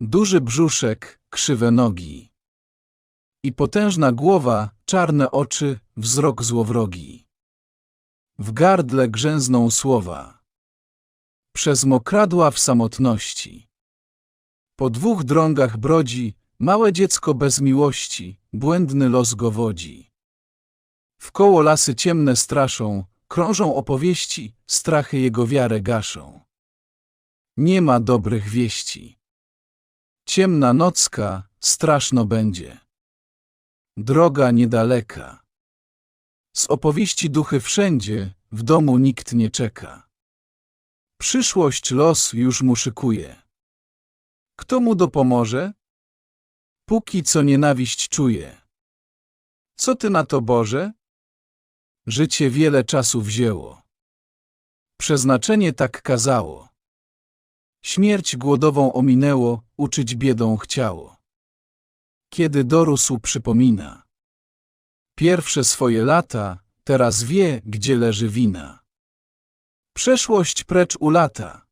Duży brzuszek, krzywe nogi. I potężna głowa, czarne oczy, wzrok złowrogi. W gardle grzęzną słowa. Przez mokradła w samotności. Po dwóch drągach brodzi, małe dziecko bez miłości, błędny los go wodzi. Wkoło lasy ciemne straszą, krążą opowieści, strachy jego wiarę gaszą. Nie ma dobrych wieści. Ciemna nocka, straszno będzie. Droga niedaleka. Z opowieści duchy wszędzie, w domu nikt nie czeka. Przyszłość los już mu szykuje. Kto mu dopomoże? Póki co nienawiść czuje. Co ty na to, Boże? Życie wiele czasu wzięło. Przeznaczenie tak kazało. Śmierć głodową ominęło, uczyć biedą chciało. Kiedy dorósł przypomina. Pierwsze swoje lata, teraz wie, gdzie leży wina. Przeszłość precz u lata.